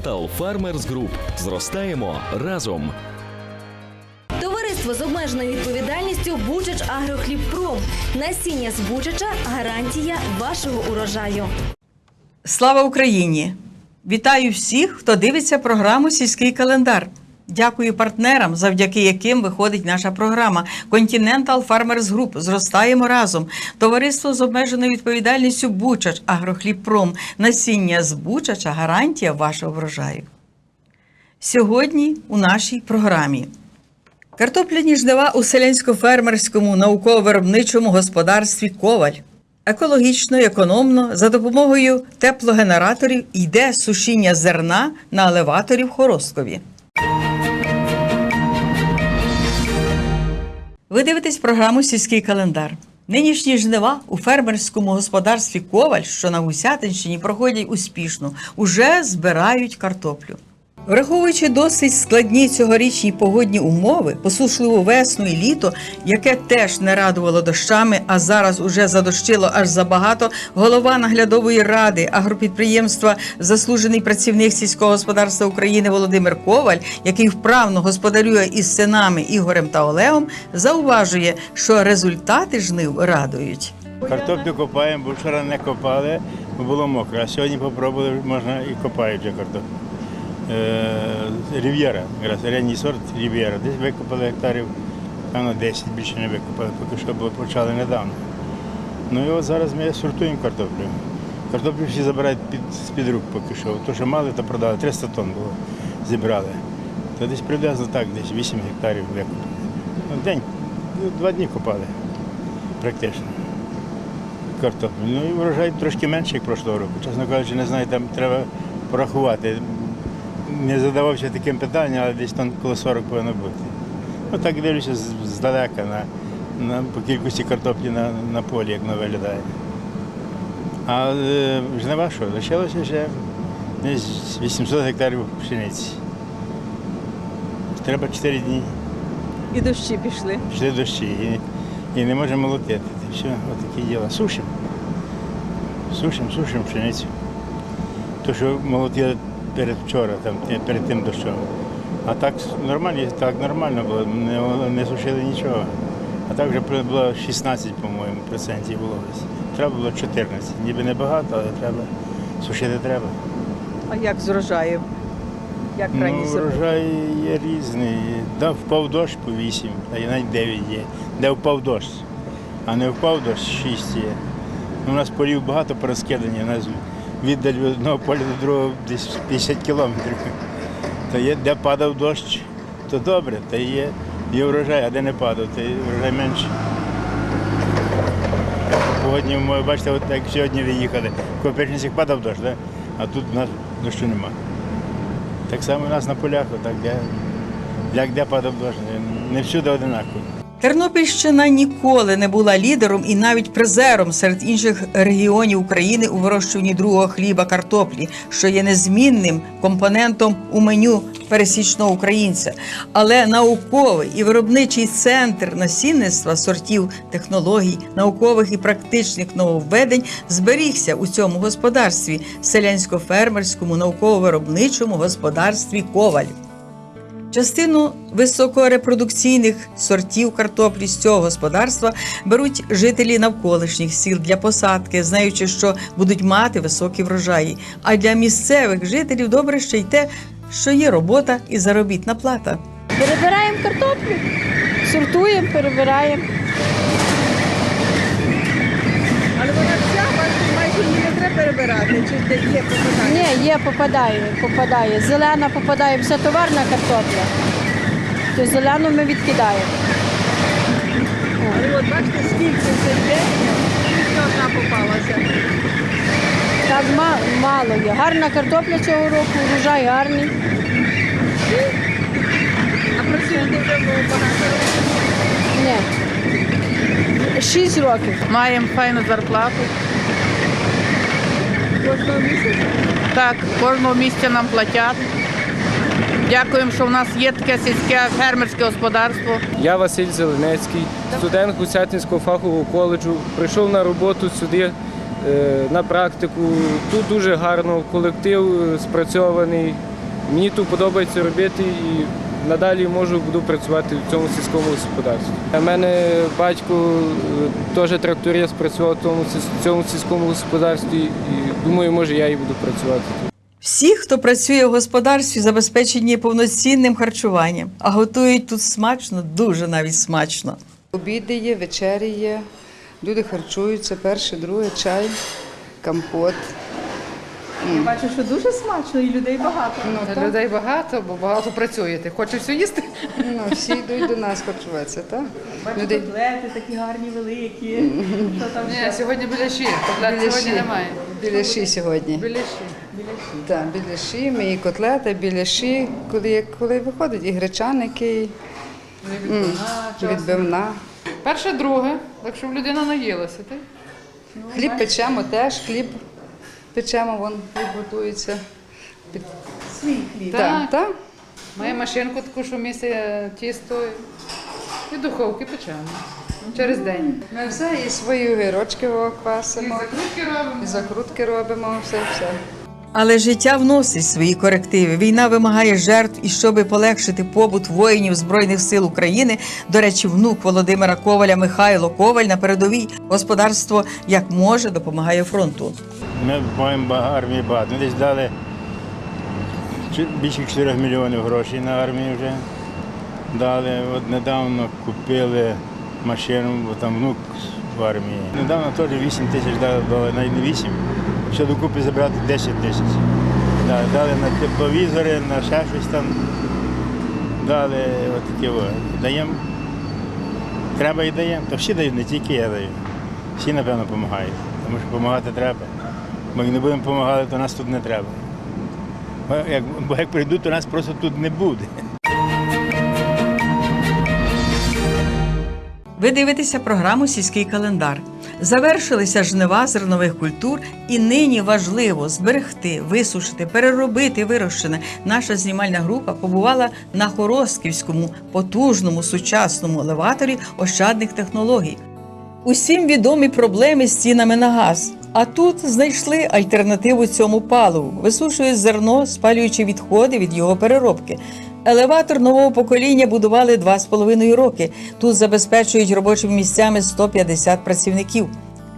Continental Farmers Group. Зростаємо разом. Товариство з обмеженою відповідальністю Бучач Агрохлібпром. Насіння з Бучача гарантія вашого урожаю. Слава Україні! Вітаю всіх, хто дивиться програму Сільський календар. Дякую партнерам, завдяки яким виходить наша програма Continental Farmers Group. Зростаємо разом. Товариство з обмеженою відповідальністю Бучач Агрохлібпром. Насіння з Бучача гарантія вашого врожаю. Сьогодні у нашій програмі. Картопляні жнива у селянсько-фермерському науково-виробничому господарстві Коваль. Екологічно, економно, за допомогою теплогенераторів йде сушіння зерна на елеваторі в Хоросткові. Ви дивитесь програму Сільський календар. Нинішні жнива у фермерському господарстві Коваль, що на Гусятинщині, проходять успішно, уже збирають картоплю. Враховуючи досить складні цьогорічні погодні умови, посушливу весну і літо, яке теж не радувало дощами, а зараз уже задощило аж забагато, голова наглядової ради агропідприємства, заслужений працівник сільського господарства України Володимир Коваль, який вправно господарює із синами Ігорем та Олегом, зауважує, що результати жнив радують. Картоплю копаємо, бо вчора не копали, бо було мокро. А сьогодні попробували, можна і копають вже картоплю. Е, Рів'єра, ранній сорт Рів'єра. Десь викопали гектарів, певно, 10, більше не викопали, поки що було почали недавно. Ну і от зараз ми сортуємо картоплю. Картоплю всі забирають під, з-під рук поки що. То, що мали, то продали. 300 тонн було, зібрали. То десь приблизно так, десь 8 гектарів викопали. Ну, день, ну, два дні копали, практично картоплю. Ну і врожай трошки менше, як прошлого року. Чесно кажучи, не знаю, там треба порахувати. Не задавався таким питанням, але десь там коло 40 повинно бути. Ну так дивлюся здалека на, на, по кількості картоплі на, на полі, як воно виглядає. А е, жнива що? Лишилося ще десь 800 гектарів пшениці. Треба 4 дні. І дощі пішли. Пішли дощі і, і не можемо молотити. Все, отакі діла. Сушимо. Сушимо, сушимо пшеницю. То, що молотили перед вчора, там, перед тим дощом. А так нормально, так нормально було, не, не сушили нічого. А так вже було 16, по-моєму, процентів вологості. Треба було 14. Ніби не багато, але треба. Сушити треба. А як з врожаєм? Як Ну, врожай є різний. Да, впав дощ по 8, а і навіть 9 є. Де впав дощ, а не впав дощ 6 є. Ну, у нас полів багато порозкидані, у нас віддаль від одного поля до другого десь 50 кілометрів. То є, де падав дощ, то добре, то є, є врожай, а де не падав, то є врожай менше. Умови, бачите, от як сьогодні ви їхали, в Копичницях падав дощ, да? а тут у нас дощу немає. Так само у нас на полях, отак, де, як де падав дощ, не всюди одинаково. Тернопільщина ніколи не була лідером і навіть призером серед інших регіонів України у вирощуванні другого хліба картоплі, що є незмінним компонентом у меню пересічного українця. Але науковий і виробничий центр насінництва сортів технологій, наукових і практичних нововведень зберігся у цьому господарстві селянсько-фермерському науково-виробничому господарстві Коваль. Частину високорепродукційних сортів картоплі з цього господарства беруть жителі навколишніх сіл для посадки, знаючи, що будуть мати високі врожаї. А для місцевих жителів добре ще й те, що є робота і заробітна плата. Перебираємо картоплю, сортуємо, перебираємо. Але вона вся майже, майже її не треба перебирати, чи де є попадання. Ні, є, попадає, попадає. Зелена попадає, вся товарна картопля. То зелену ми відкидаємо. Але от бачите, скільки це йде, тільки одна попалася. Так ма- мало є. Гарна картопля цього року, урожай гарний. А працювати вже було багато. років. Ні. Шість років. Маємо файну зарплату. Кожного місяця. Так, кожного місця нам платять. Дякуємо, що в нас є таке сільське фермерське господарство. Я Василь Зеленецький, студент Гусятинського фахового коледжу. Прийшов на роботу сюди е, на практику. Тут дуже гарно колектив е, спрацьований. Мені тут подобається робити і надалі можу буду працювати в цьому сільському господарстві. У мене батько е, теж тракторист працював в цьому, цьому сільському господарстві і думаю, може я і буду працювати тут. Всі, хто працює в господарстві, забезпечені повноцінним харчуванням, а готують тут смачно, дуже навіть смачно. Обіди є, вечері є, люди харчуються, перше, друге, чай, компот. Я бачу, що дуже смачно і людей багато. Ну, так. Людей багато, бо багато працюєте. Хоче все їсти. ну, всі йдуть до нас харчуватися, так? Людей. Котлети такі гарні, великі. Що там Ні, сьогодні біляші. Котлет Біляші. сьогодні немає. Біляші сьогодні. Біляші. Так, біляші, і котлети, біляші, коли, коли виходять, і гречаники, і м, відбивна. Перше, друге, так щоб людина наїлася. Ти? Хліб печемо теж, хліб печемо, вон готується. Під... свій хліб. Так, так. Має машинку таку, що місце тісто і духовки печемо. Через день. Ми все і свої огірочки квасимо, І закрутки робимо. і закрутки робимо, все, все. Але життя вносить свої корективи. Війна вимагає жертв, і щоби полегшити побут воїнів Збройних сил України. До речі, внук Володимира Коваля Михайло Коваль на передовій господарство як може допомагає фронту. Ми маємо армії багато. Ми десь дали більше 4 мільйонів грошей на армію вже. Дали. От недавно купили машину, бо там внук в армії. Недавно теж 8 тисяч дали, дали навіть не 8, ще докупи забрати 10 тисяч. Да, дали на тепловізори, на ще щось там. Дали от такі. Даємо. Треба і даємо. Та всі дають, не тільки я даю. Всі, напевно, допомагають. Тому що допомагати треба. Як не будемо допомагати, то нас тут не треба. Як, бо як прийдуть, то нас просто тут не буде. Ви дивитеся програму Сільський календар. Завершилися жнива зернових культур, і нині важливо зберегти, висушити, переробити вирощене. Наша знімальна група побувала на Хоростківському потужному сучасному елеваторі ощадних технологій. Усім відомі проблеми з цінами на газ. А тут знайшли альтернативу цьому паливу, висушують зерно, спалюючи відходи від його переробки. Елеватор нового покоління будували два з половиною роки. Тут забезпечують робочими місцями 150 працівників.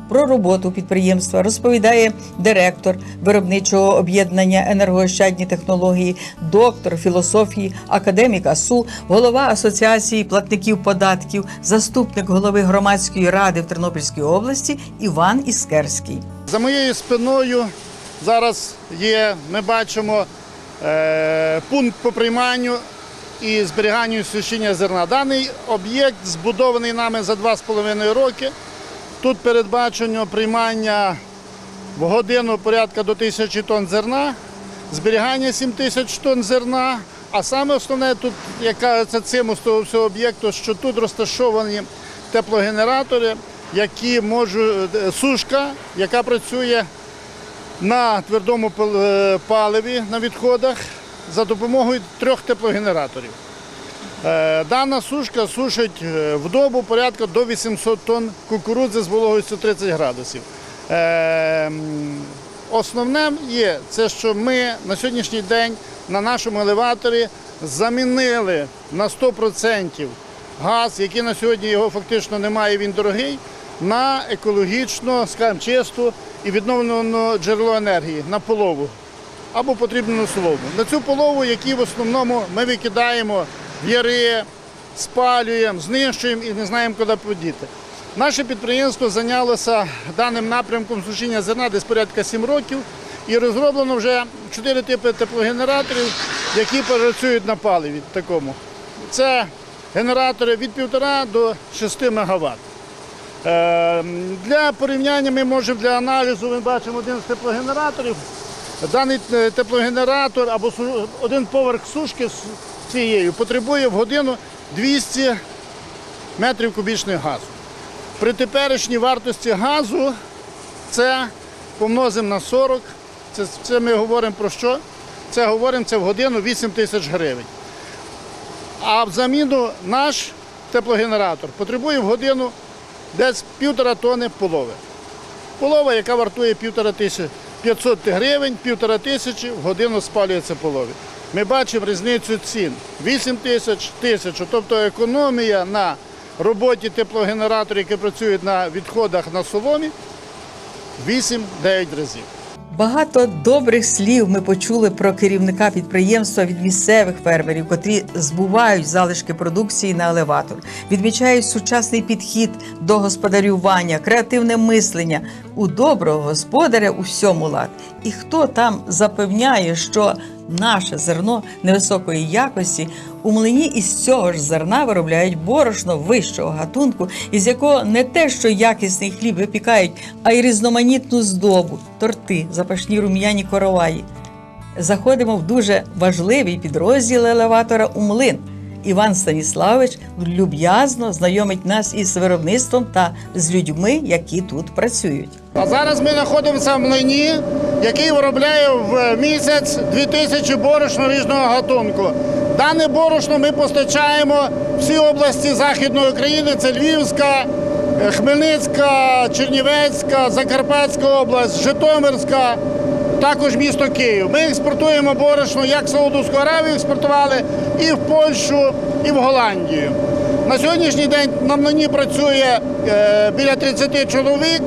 Про роботу підприємства розповідає директор виробничого об'єднання енергоощадні технології, доктор філософії, академік АСУ, голова асоціації платників податків, заступник голови громадської ради в Тернопільській області Іван Іскерський. За моєю спиною зараз є, ми бачимо пункт по прийманню і зберіганню і сушіння зерна. Даний об'єкт збудований нами за 2,5 роки. Тут передбачено приймання в годину порядка до тисячі тонн зерна, зберігання 7 тисяч тонн зерна. А саме основне тут, як кажеться, цим всього об'єкту, що тут розташовані теплогенератори, які можуть е, сушка, яка працює на твердому е, паливі на відходах за допомогою трьох теплогенераторів. Е, Дана сушка сушить е, в добу порядка до 800 тонн кукурудзи з вологістю 30 градусів. М, Основне є це, що ми на сьогоднішній день на нашому елеваторі замінили на 100% газ, який на сьогодні його фактично немає, він дорогий, на екологічно, скажімо, чисту і відновлене джерело енергії на полову або потрібну солому. На цю полову, які в основному ми викидаємо в яри, спалюємо, знищуємо і не знаємо, куди подіти. Наше підприємство зайнялося даним напрямком сушіння зерна десь порядка 7 років і розроблено вже 4 типи теплогенераторів, які працюють на паливі такому. Це генератори від 1,5 до 6 МВт. Е, Для порівняння ми можемо для аналізу, ми бачимо один з теплогенераторів. Даний е, теплогенератор або один поверх сушки з цією потребує в годину 200 метрів кубічних газу. При теперішній вартості газу це помножимо на 40. Це, це ми говоримо про що? Це говоримо це в годину 8 тисяч гривень. А в заміну наш теплогенератор потребує в годину десь півтора тони полови. Полова, яка вартує півтора тисячі 500 гривень, півтора тисячі в годину спалюється полові. Ми бачимо різницю цін 8 тисяч, тисячу. Тобто економія на роботі теплогенераторів, які працюють на відходах на соломі, 8-9 разів. Багато добрих слів ми почули про керівника підприємства від місцевих фермерів, котрі збувають залишки продукції на елеватор, відмічають сучасний підхід до господарювання, креативне мислення. У доброго господаря у всьому лад. І хто там запевняє, що наше зерно невисокої якості у млині із цього ж зерна виробляють борошно вищого гатунку, із якого не те, що якісний хліб випікають, а й різноманітну здобу, торти, запашні рум'яні короваї. Заходимо в дуже важливий підрозділ елеватора у млин. Іван Станіславович люб'язно знайомить нас із виробництвом та з людьми, які тут працюють. А зараз ми знаходимося в млині, який виробляє в місяць 2000 борошно різного гатунку. Дане борошно ми постачаємо всі області Західної України. Це Львівська, е, Хмельницька, Чернівецька, Закарпатська область, Житомирська, також місто Київ. Ми експортуємо борошно як в Саудовську Аравію експортували, і в Польщу, і в Голландію. На сьогоднішній день на млині працює е, біля 30 чоловік.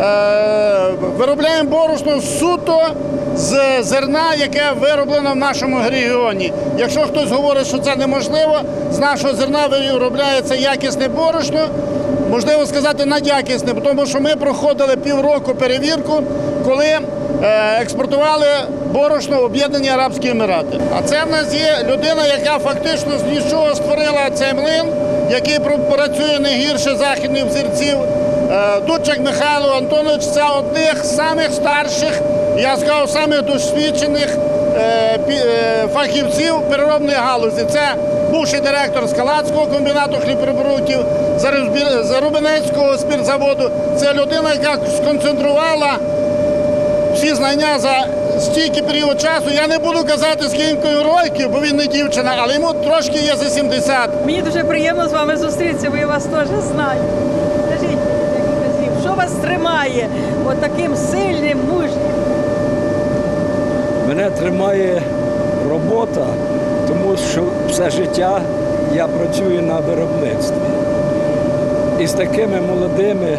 Е, виробляємо борошно суто з зерна, яке вироблено в нашому регіоні. Якщо хтось говорить, що це неможливо, з нашого зерна виробляється якісне борошно, можливо сказати надякісне, тому що ми проходили півроку перевірку, коли експортували борошно в Об'єднані Арабські Емірати. А це в нас є людина, яка фактично з нічого створила цей млин, який пр- працює не гірше західних взірців. Е, Михайло Антонович це одних з самих старших, я сказав, самих досвідчених е, е, фахівців переробної галузі. Це бувший директор Скалацького комбінату хлібоприбутів, Зарубі- Зарубинецького спіртзаводу. Це людина, яка сконцентрувала знання за стільки період часу. Я не буду казати, скільки років, бо він не дівчина, але йому трошки є за 70. Мені дуже приємно з вами зустрітися, бо я вас теж знаю. Скажіть, що вас тримає таким сильним, мужнім? Мене тримає робота, тому що все життя я працюю на виробництві. І з такими молодими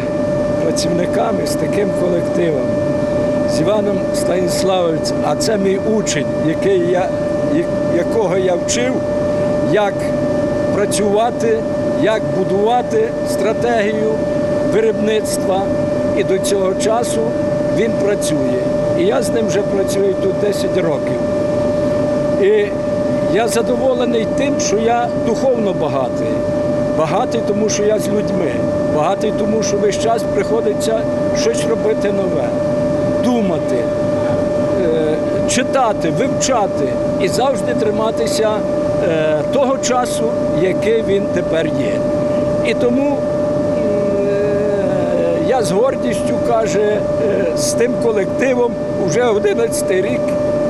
працівниками, з таким колективом, з Іваном Станіславовичем, а це мій учень, який я, якого я вчив, як працювати, як будувати стратегію виробництва. І до цього часу він працює. І я з ним вже працюю тут 10 років. І я задоволений тим, що я духовно багатий. Багатий, тому що я з людьми. Багатий, тому що весь час приходиться щось робити нове, читати, вивчати і завжди триматися е, того часу, який він тепер є. І тому Е, я з гордістю каже, е, з тим колективом вже 11 рік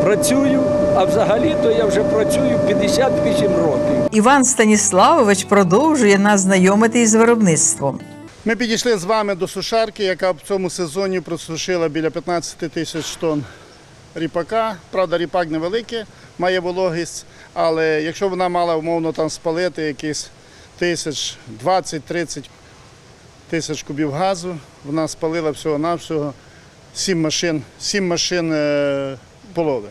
працюю, а взагалі-то я вже працюю 58 років. Іван Станіславович продовжує нас знайомити із виробництвом. Ми підійшли з вами до сушарки, яка в цьому сезоні просушила біля 15 тисяч тонн ріпака. Правда, ріпак невеликий, має вологість, але якщо вона мала умовно там спалити якісь тисяч 20-30 тисяч кубів газу, вона спалила всього-навсього 7 машин, 7 машин е, полови.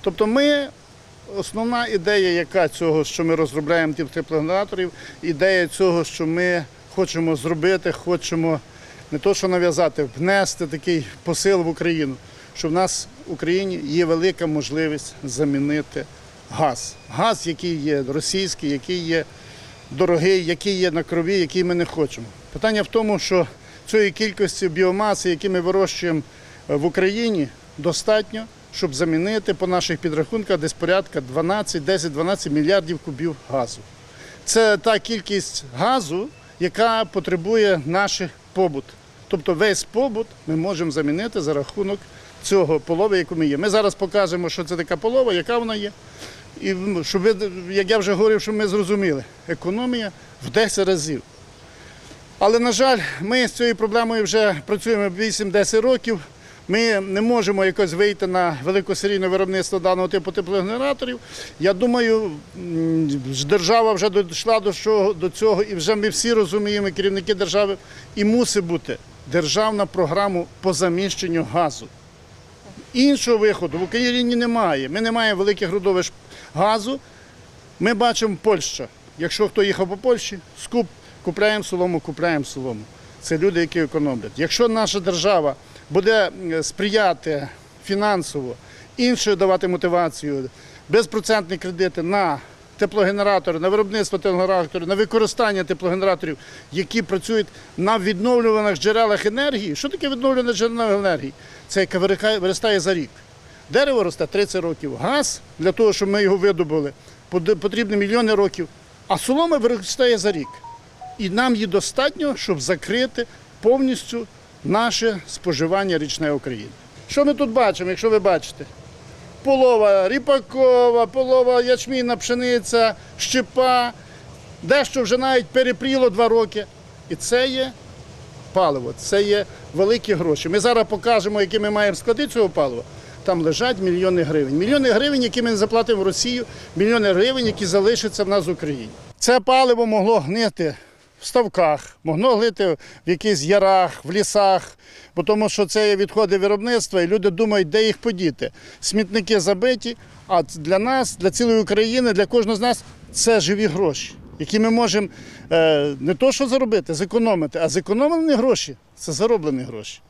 Тобто ми Основна ідея, яка цього, що ми розробляємо тих теплогенераторів, ідея цього, що ми хочемо зробити, хочемо не то, що нав'язати, внести такий посил в Україну, що в нас в Україні є велика можливість замінити газ. Газ, який є російський, який є дорогий, який є на крові, який ми не хочемо. Питання в тому, що цієї кількості біомаси, які ми вирощуємо е, в Україні, достатньо, щоб замінити по наших підрахунках десь порядка 12, 10-12 мільярдів кубів газу. Це та кількість газу, яка потребує наш побут. Тобто весь побут ми можемо замінити за рахунок цього полови, яку ми є. Ми зараз покажемо, що це така полова, яка вона є. І щоб як я вже говорив, щоб ми зрозуміли, економія в 10 разів. Але, на жаль, ми з цією проблемою вже працюємо 8-10 років. Ми не можемо якось вийти на великосерійне виробництво даного типу теплогенераторів. Я думаю, держава вже дійшла до цього, і вже ми всі розуміємо, керівники держави, і мусить бути державна програма по заміщенню газу. Іншого виходу в Україні немає. Ми не маємо великих родовищ газу. Ми бачимо Польща. Якщо хто їхав по Польщі, скуп, купляємо солому, купляємо солому. Це люди, які економлять. Якщо наша держава буде сприяти фінансово, іншою давати мотивацію, безпроцентні кредити на теплогенератори, на виробництво теплогенераторів, на використання теплогенераторів, які працюють на відновлюваних джерелах енергії. Що таке відновлюване джерела енергії? Це яке виростає за рік. Дерево росте 30 років. Газ для того, щоб ми його видобули, потрібно мільйони років. А солома виростає за рік. І нам її достатньо, щоб закрити повністю наше споживання річної України. Що ми тут бачимо, якщо ви бачите? Полова ріпакова, полова ячмінна пшениця, щепа, дещо вже навіть перепріло два роки. І це є паливо, це є великі гроші. Ми зараз покажемо, які ми маємо склади цього палива. Там лежать мільйони гривень. Мільйони гривень, які ми не заплатимо в Росію, мільйони гривень, які залишаться в нас в Україні. Це паливо могло гнити в ставках, могло гнити в якихось ярах, в лісах, бо тому що це є відходи виробництва, і люди думають, де їх подіти. Смітники забиті, а для нас, для цілої України, для кожного з нас це живі гроші, які ми можемо е, не то що заробити, зекономити, а зекономлені гроші це зароблені гроші.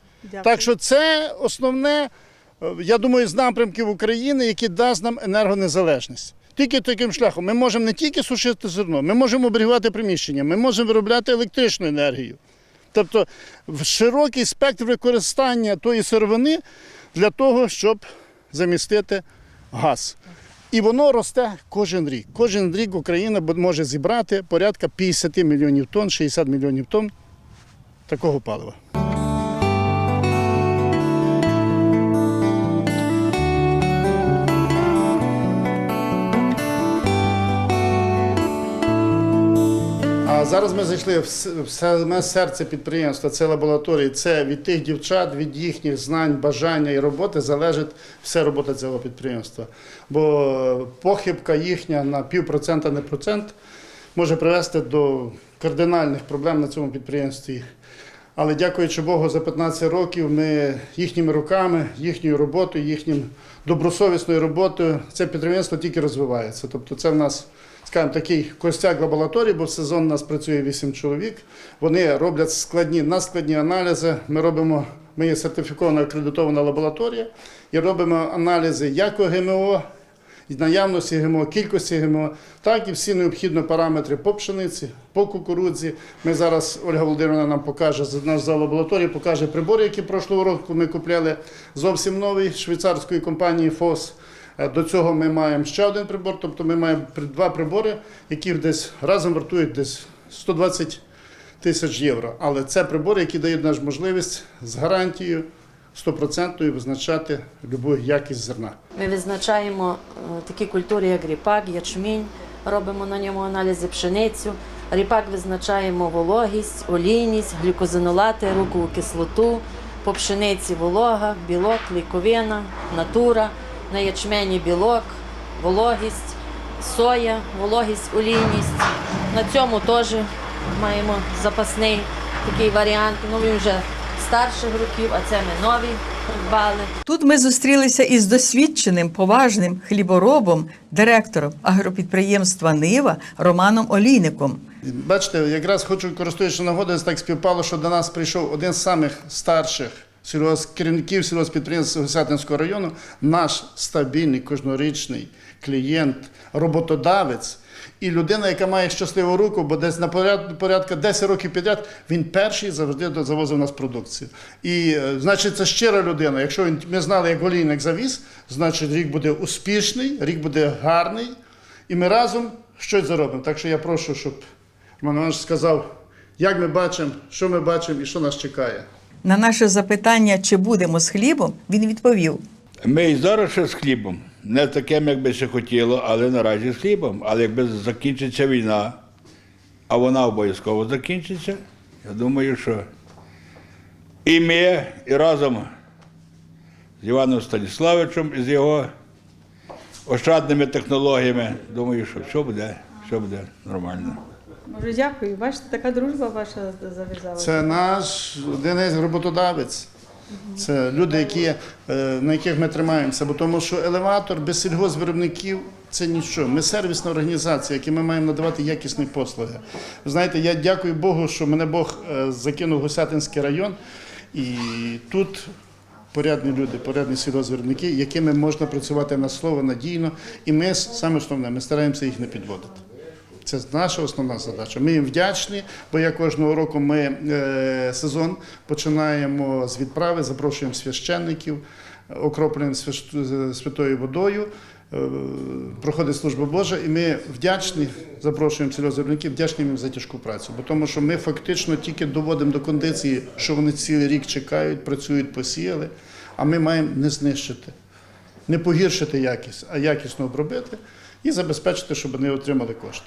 Так що це основне, е, я думаю, з напрямків України, які дасть нам енергонезалежність. Тільки таким шляхом ми можемо не тільки сушити зерно, ми можемо оберігати приміщення, ми можемо виробляти електричну енергію. Тобто широкий спектр використання тої сировини для того, щоб замістити газ. І воно росте кожен рік. Кожен рік Україна може зібрати порядка 50 мільйонів тонн, 60 мільйонів тонн такого палива. Зараз ми зайшли в саме серце підприємства, це лабораторії. Це від тих дівчат, від їхніх знань, бажання і роботи залежить вся робота цього підприємства. Бо похибка їхня на півпроцента, не процент, може привести до кардинальних проблем на цьому підприємстві. Але дякуючи Богу, за 15 років ми їхніми руками, їхньою роботою, їхнім добросовісною роботою це підприємство тільки розвивається. Тобто це в нас, скажімо, такий костяк лабораторії, бо в сезон у нас працює 8 чоловік. Вони роблять складні, надскладні аналізи. Ми робимо, ми є сертифікована акредитована лабораторія і робимо аналізи як ГМО, наявності ГМО, кількості ГМО, так і всі необхідні параметри по пшениці, по кукурудзі. Ми зараз, Ольга Володимирівна нам покаже, з нас за лабораторії покаже прибори, які прошлого року ми купляли зовсім новий швейцарської компанії ФОС. Е, До цього ми маємо ще один прибор, тобто ми маємо два прибори, які десь разом вартують десь 120 тисяч євро. Але це прибори, які дають нам можливість з гарантією 100% визначати любу якість зерна. Ми визначаємо е, такі культури, як ріпак, ячмінь, робимо на ньому аналізи пшеницю. Ріпак визначаємо вологість, олійність, глюкозинолати, рукову кислоту, по пшениці волога, білок, клейковина, натура, на ячмені білок, вологість, соя, вологість, олійність. На цьому теж маємо запасний такий варіант. Ну він вже старших років, а це ми нові придбали. Тут ми зустрілися із досвідченим, поважним хліборобом, директором агропідприємства Нива Романом Олійником. Бачите, якраз хочу користуючись нагодою, так співпало, що до нас прийшов один з самих старших сільгосп- керівників сільгоспідприємств Гусятинського району, наш стабільний кожнорічний клієнт, роботодавець. І людина, яка має щасливу руку, бо десь на поряд, порядка 10 років підряд він перший завжди завозив нас продукцію. І е, значить, це щира людина. Якщо він ми знали, як олійник завіз, значить рік буде успішний, рік буде гарний, і ми разом щось заробимо. Так що я прошу, щоб Роман Іванович сказав, як ми бачимо, що ми бачимо і що нас чекає. На наше запитання, чи будемо з хлібом, він відповів: Ми і зараз ще з хлібом. Не таким, як би ще хотіло, але наразі з хлібом. Але якби закінчиться війна, а вона обов'язково закінчиться, Я думаю, що і ми, і разом з Іваном Станіславичем і з його ощадними технологіями, думаю, що все буде, все буде нормально. Дуже дякую. Бачите, така дружба ваша зав'язалася. Це наш Денис роботодавець. Це люди, які, е, на яких ми тримаємося, бо тому що елеватор без сільгоспвиробників це нічого. Ми сервісна організація, які ми маємо надавати якісні послуги. Ви знаєте, я дякую Богу, що мене Бог е, закинув в Гусятинський район, і тут порядні люди, порядні сільгоспвиробники, якими можна працювати на слово надійно. І ми саме основне, ми стараємося їх не підводити. Це наша основна задача. Ми їм вдячні, бо як кожного року ми е, сезон починаємо з відправи, запрошуємо священників, окроплюємо святою водою. е, Проходить служба Божа, і ми вдячні, запрошуємо сільгоспвиробників, вдячні їм за тяжку працю. Бо тому, що ми фактично тільки доводимо до кондиції, що вони цілий рік чекають, працюють, посіяли, а ми маємо не знищити, не погіршити якість, а якісно обробити і забезпечити, щоб вони отримали кошти.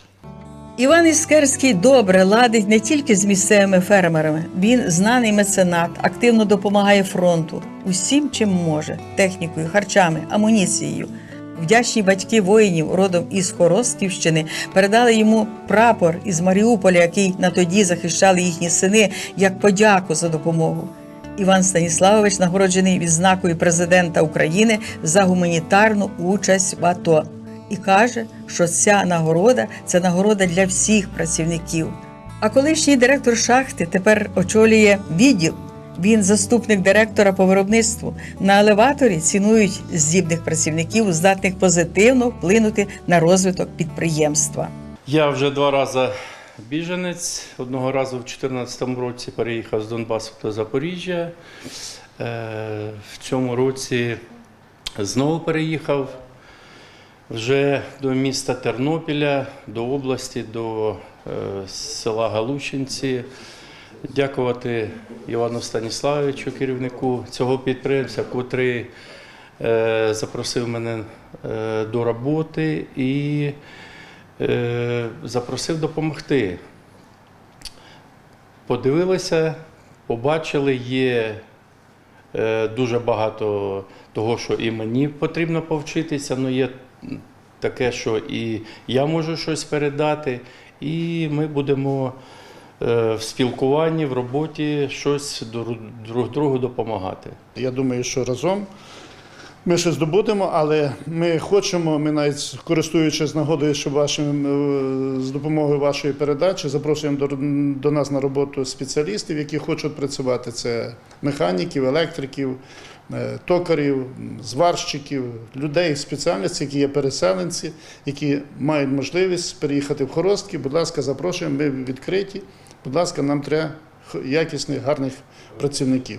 Іван Іскерський добре ладить не тільки з місцевими фермерами. Він знаний меценат, активно допомагає фронту усім, чим може: технікою, харчами, амуніцією. Вдячні батьки воїнів родом із Хоростківщини передали йому прапор із Маріуполя, який на тоді захищали їхні сини, як подяку за допомогу. Іван Станіславович нагороджений відзнакою президента України за гуманітарну участь в АТО і каже, що ця нагорода це нагорода для всіх працівників. А колишній директор шахти тепер очолює відділ. Він заступник директора по виробництву. На елеваторі цінують здібних працівників, здатних позитивно вплинути на розвиток підприємства. Я вже два рази біженець. Одного разу в 2014 році переїхав з Донбасу до Запоріжжя. Е, В цьому році знову переїхав вже до міста Тернопіля, до області, до е, села Галущинці. Дякувати Івану Станіславовичу, керівнику цього підприємства, котрий е, запросив мене е, до роботи і запросив допомогти. Подивилися, побачили, є дуже багато того, що і мені потрібно повчитися, але є таке, що і я можу щось передати, і ми будемо е, в спілкуванні, в роботі щось друг, друг другу допомагати. Я думаю, що разом ми щось здобудемо, але ми хочемо, ми навіть користуючись нагодою, що вашим, е, з допомогою вашої передачі запрошуємо до, до нас на роботу спеціалістів, які хочуть працювати. Це механіків, електриків, токарів, зварщиків, людей спеціальності, які є переселенці, які мають можливість переїхати в Хоростки. Будь ласка, запрошуємо, ми відкриті. Будь ласка, нам треба якісних, гарних працівників.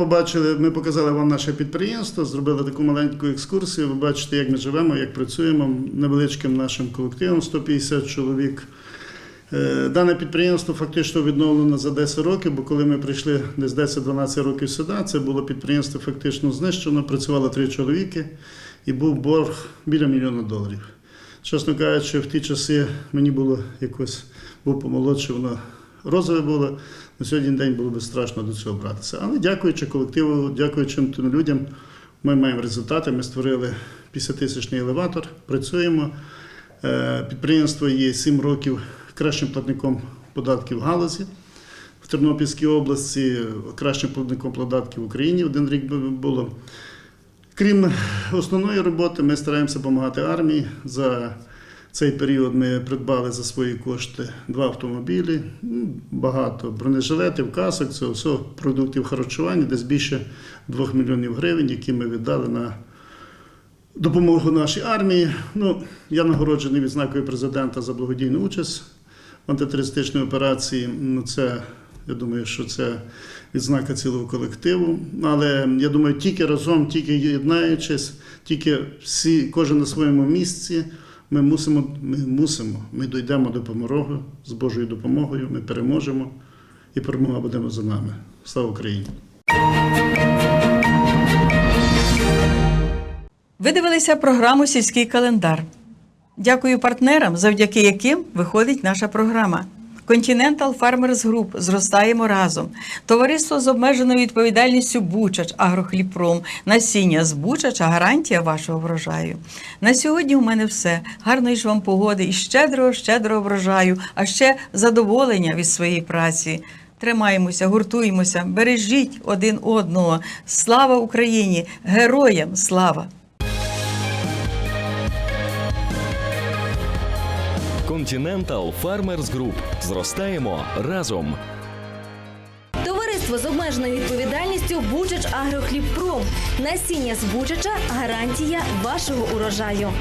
Побачили, ми показали вам наше підприємство, зробили таку маленьку екскурсію. Ви бачите, як ми живемо, як працюємо невеличким нашим колективом 150 чоловік. Е, Дане підприємство фактично відновлено за 10 років, бо коли ми прийшли десь 10-12 років сюди, це було підприємство фактично знищено, працювало три чоловіки і був борг біля мільйона доларів. Чесно кажучи, в ті часи мені було якось був помолодший, воно розове було. На сьогодні день було би страшно до цього братися. Але дякуючи колективу, дякуючи тим людям, ми маємо результати. Ми створили 50-тисячний елеватор, працюємо. Е, Підприємство є 7 років кращим платником податків в галузі. В Тернопільській області кращим платником податків в Україні один рік було. Крім основної роботи, ми стараємося допомагати армії. За цей період ми придбали за свої кошти два автомобілі, ну, багато бронежилетів, касок, цього всього продуктів харчування, десь більше 2 мільйонів гривень, які ми віддали на допомогу нашій армії. Ну, я нагороджений відзнакою президента за благодійну участь в антитерористичній операції. Ну, це, я думаю, що це відзнака цілого колективу. Але я думаю, тільки разом, тільки єднаючись, тільки всі, кожен на своєму місці. Ми мусимо, ми мусимо, ми дійдемо до помороги з Божою допомогою, ми переможемо і перемога буде за нами. Слава Україні! Ви дивилися програму Сільський календар. Дякую партнерам, завдяки яким виходить наша програма. Continental Farmers Group зростаємо разом. Товариство з обмеженою відповідальністю Бучач Агрохліпром. Насіння з Бучача гарантія вашого врожаю. На сьогодні у мене все. Гарної ж вам погоди і щедрого, щедрого врожаю, а ще задоволення від своєї праці. Тримаємося, гуртуємося, бережіть один одного. Слава Україні! Героям слава! Continental Farmers Group. Зростаємо разом. Товариство з обмеженою відповідальністю Бучач Агрохлібпром. Насіння з Бучача гарантія вашого урожаю.